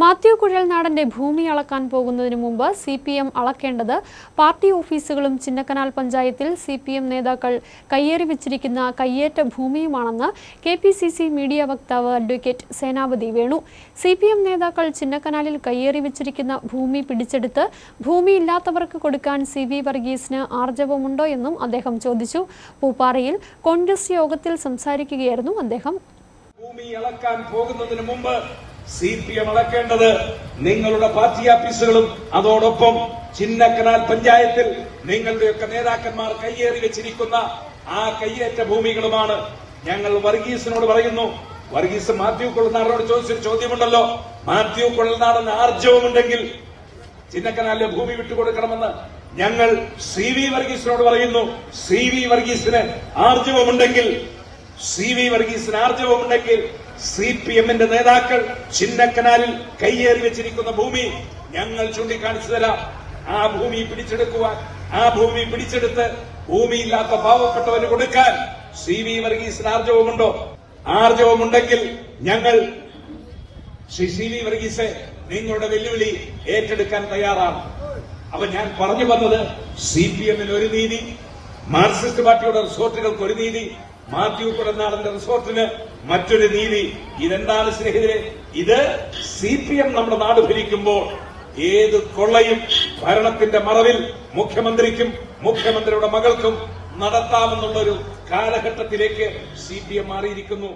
മാത്യു കുഴൽനാടന്റെ ഭൂമി അളക്കാൻ പോകുന്നതിന് മുമ്പ് സി പി എം അളക്കേണ്ടത് പാർട്ടി ഓഫീസുകളും ചിന്നക്കനാൽ പഞ്ചായത്തിൽ സി പി എം നേതാക്കൾ കയ്യേറി വെച്ചിരിക്കുന്ന കയ്യേറ്റ ഭൂമിയുമാണെന്ന് K P C C media വക്താവ് advocate Senapathi Venu. C P M നേതാക്കൾ ചിന്നക്കനാലിൽ കയ്യേറി വെച്ചിരിക്കുന്ന ഭൂമി പിടിച്ചെടുത്ത് ഭൂമി ഇല്ലാത്തവർക്ക് കൊടുക്കാൻ സി വി വർഗീസിന് ആർജവമുണ്ടോ എന്നും അദ്ദേഹം ചോദിച്ചു. പൂപ്പാറയിൽ കോൺഗ്രസ് യോഗത്തിൽ സംസാരിക്കുകയായിരുന്നു അദ്ദേഹം. ഭൂമി അളക്കാൻ പോകുന്നതിന് മുമ്പ് സി പി എം അളക്കേണ്ടത് നിങ്ങളുടെ പാർട്ടി ഓഫീസുകളും അതോടൊപ്പം ചിന്നക്കനാൽ പഞ്ചായത്തിൽ നിങ്ങളുടെയൊക്കെ നേതാക്കന്മാർ കയ്യേറി വെച്ചിരിക്കുന്ന ആ കയ്യേറ്റ ഭൂമികളുമാണ്. ഞങ്ങൾ വർഗീസിനോട് പറയുന്നു വർഗീസ് മാത്യു കൊള്ളനാടിനോട് ചോദിച്ചൊരു ചോദ്യമുണ്ടല്ലോ മാത്യു കൊള്ളനാടിന് ആർജവമുണ്ടെങ്കിൽ ചിന്നക്കനാലിലെ ഭൂമി വിട്ടുകൊടുക്കണമെന്ന് ഞങ്ങൾ സി വി വർഗീസിനോട് പറയുന്നു. സി വി വർഗീസിന് ആർജവമുണ്ടെങ്കിൽ സി വി വർഗീസിന് ആർജവമുണ്ടെങ്കിൽ സി പി എമ്മിന്റെ നേതാക്കൾ ചിന്നക്കനാലിൽ കയ്യേറി വെച്ചിരിക്കുന്ന ഭൂമി ഞങ്ങൾ ചൂണ്ടിക്കാണിച്ചു തരാം. ആ ഭൂമി പിടിച്ചെടുക്കുവാൻ ആ ഭൂമി പിടിച്ചെടുത്ത് ഭൂമിയില്ലാത്ത പാവപ്പെട്ടവന് കൊടുക്കാൻ സി വി വർഗീസിന് ആർജവമുണ്ടോ ആർജവമുണ്ടെങ്കിൽ ഞങ്ങൾ ശ്രീ സി വി വർഗീസെ നിങ്ങളുടെ വെല്ലുവിളി ഏറ്റെടുക്കാൻ തയ്യാറാണ്. അപ്പൊ ഞാൻ പറഞ്ഞു വന്നത് സി പി എമ്മിന് ഒരു നീതി മാർക്സിസ്റ്റ് പാർട്ടിയുടെ റിസോർട്ടുകൾക്ക് ഒരു നീതി മാത്യു പിറന്നാളിന്റെ റിസോർട്ടിന് മറ്റൊരു നീതി. ഇതെന്താണ് സ്നേഹിതരെ? ഇത് സി പി എം നമ്മുടെ നാട് ഭരിക്കുമ്പോൾ ഏത് കൊള്ളയും ഭരണത്തിന്റെ മറവിൽ മുഖ്യമന്ത്രിക്കും മുഖ്യമന്ത്രിയുടെ മകൾക്കും നടത്താമെന്നുള്ളൊരു കാലഘട്ടത്തിലേക്ക് സി പി എം മാറിയിരിക്കുന്നു.